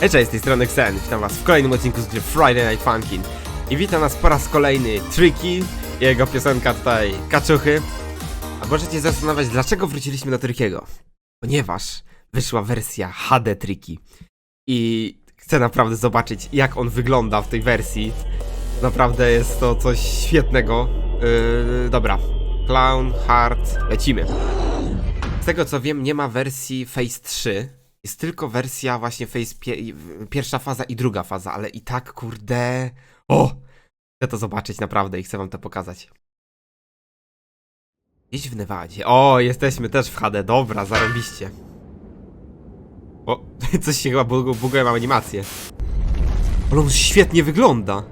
Hej, cześć, z tej strony Xen. Witam was w kolejnym odcinku z gry Friday Night Funkin'. I witam nas po raz kolejny Tricky, jego piosenka tutaj Kaczuchy. A możecie zastanawiać, dlaczego wróciliśmy do Trickiego? Ponieważ wyszła wersja HD Tricky. I chcę naprawdę zobaczyć, jak on wygląda w tej wersji. Naprawdę jest to coś świetnego. Yy, dobra. Clown, Heart, lecimy. Z tego co wiem, nie ma wersji Phase 3. Jest tylko wersja właśnie Phase pie pierwsza faza i druga faza, ale i tak kurde. O! Chcę to zobaczyć naprawdę i chcę wam to pokazać. Gdzieś w Nevadzie. O, jesteśmy też w HD. Dobra, zarobiście. O, coś się chyba bug- buguje, mam animację. Ale on świetnie wygląda.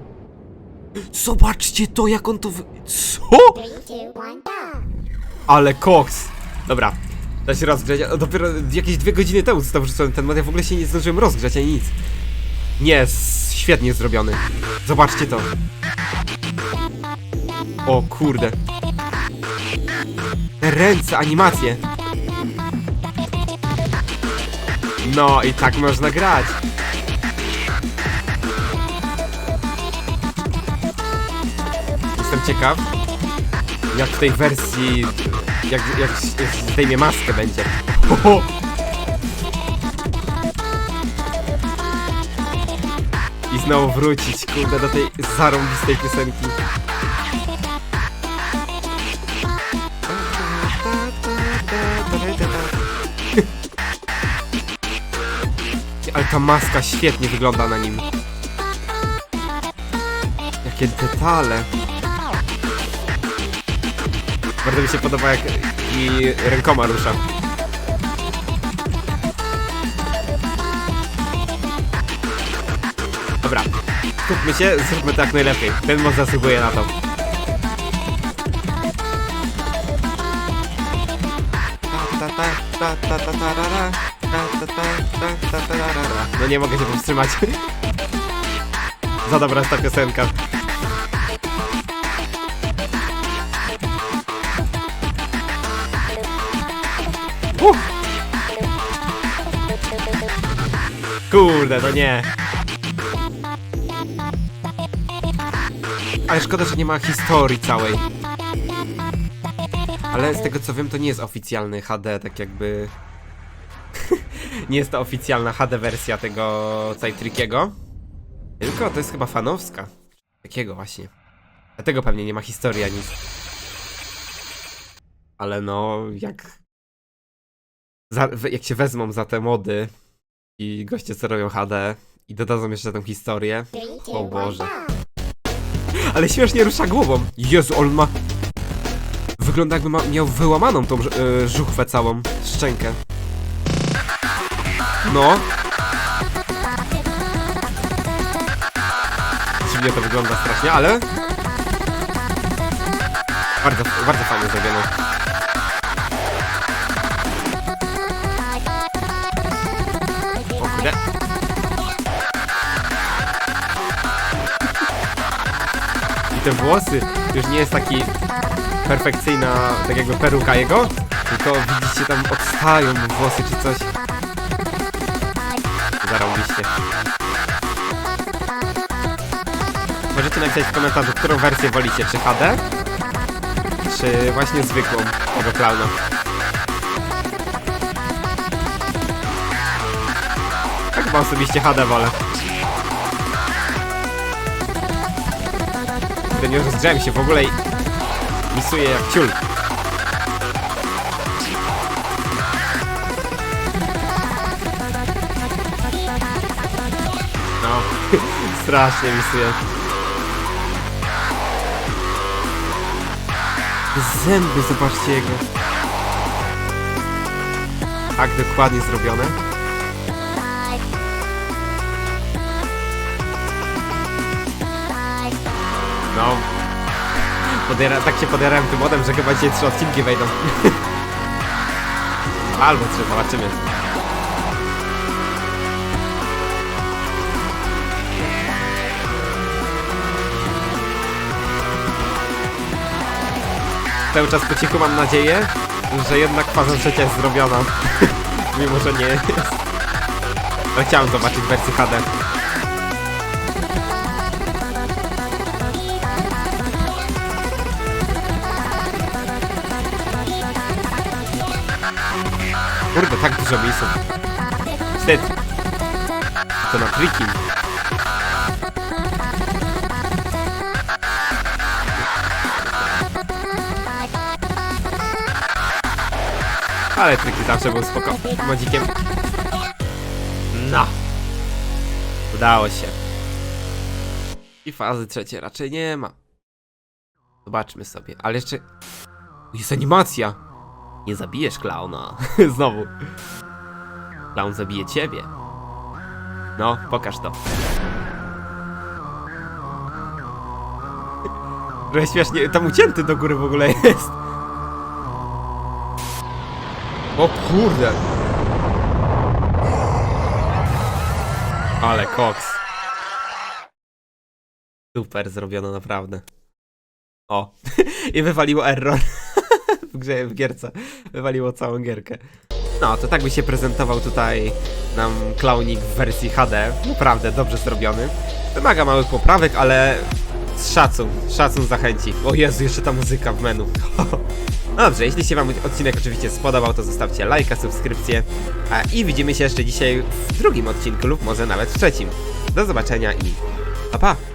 Zobaczcie to, jak on to wy... Co? Ale koks! Dobra, da się rozgrzać. O, Dopiero jakieś dwie godziny temu został wrzucony ten mod, ja w ogóle się nie zdążyłem rozgrzać ani nic. Nie, świetnie zrobiony. Zobaczcie to. O kurde. Ręce, animacje. No i tak można grać. Jestem ciekaw, jak w tej wersji, jak, jak, jak zdejmie maskę będzie. Ho, I znowu wrócić, kurde, do tej zarąbistej piosenki. Ale ta maska świetnie wygląda na nim. Jakie detale. Bardzo mi się podoba jak i rękoma rusza. Dobra, skupmy się, zróbmy to jak najlepiej. Ten mod zasługuje na to. No nie mogę się powstrzymać. Za dobra jest ta piosenka. Uh. Kurde, no nie. Ale szkoda, że nie ma historii całej. Ale z tego co wiem, to nie jest oficjalny HD, tak jakby... nie jest to oficjalna HD wersja tego Trickiego. Tylko to jest chyba fanowska. Takiego właśnie. Dlatego pewnie nie ma historii ani... Ale no, jak za, jak się wezmą za te mody i goście co robią HD i dodadzą jeszcze tę historię. O Boże. Ale śmiesznie rusza głową. Jezu, on ma... Wygląda jakby ma, miał wyłamaną tą yy, żuchwę całą, szczękę. No. Dziwnie to wygląda strasznie, ale... Bardzo, bardzo fajnie zrobione. Te włosy już nie jest taki perfekcyjna, tak jakby peruka jego, tylko widzicie tam odstają włosy czy coś. Zarąbiście. Możecie napisać w komentarzu, którą wersję wolicie, czy HD, czy właśnie zwykłą tego klauna. Tak chyba osobiście HD wolę. Kurde, nie rozgrzałem się w ogóle i misuję jak ciul. No, strasznie misuję. Zęby, zobaczcie jego. Tak dokładnie zrobione. No. Tak się podjarałem tym modem, że chyba dzisiaj trzy odcinki wejdą. Albo trzy, zobaczymy. Cały czas po cichu mam nadzieję, że jednak faza trzecia jest zrobiona. Mimo, że nie jest. Ale chciałem zobaczyć wersję HD. Kurde, tak dużo miejsca. Wstyd. To na triki. Ale triki zawsze był spoko. Modzikiem. No. Udało się. I fazy trzecie raczej nie ma. Zobaczmy sobie. Ale jeszcze... Jest animacja. Nie zabijesz klauna. Znowu. Klaun zabije ciebie. No, pokaż to. Trochę śmiesznie, tam ucięty do góry w ogóle jest. O kurde. Ale koks. Super zrobiono naprawdę. O. I wywaliło error. W grze, w gierce. Wywaliło całą gierkę. No, to tak by się prezentował tutaj nam klaunik w wersji HD. Naprawdę dobrze zrobiony. Wymaga małych poprawek, ale szacun, szacun zachęci. O Jezu, jeszcze ta muzyka w menu. No dobrze, jeśli się wam odcinek oczywiście spodobał, to zostawcie lajka, subskrypcję. A, I widzimy się jeszcze dzisiaj w drugim odcinku lub może nawet w trzecim. Do zobaczenia i pa pa!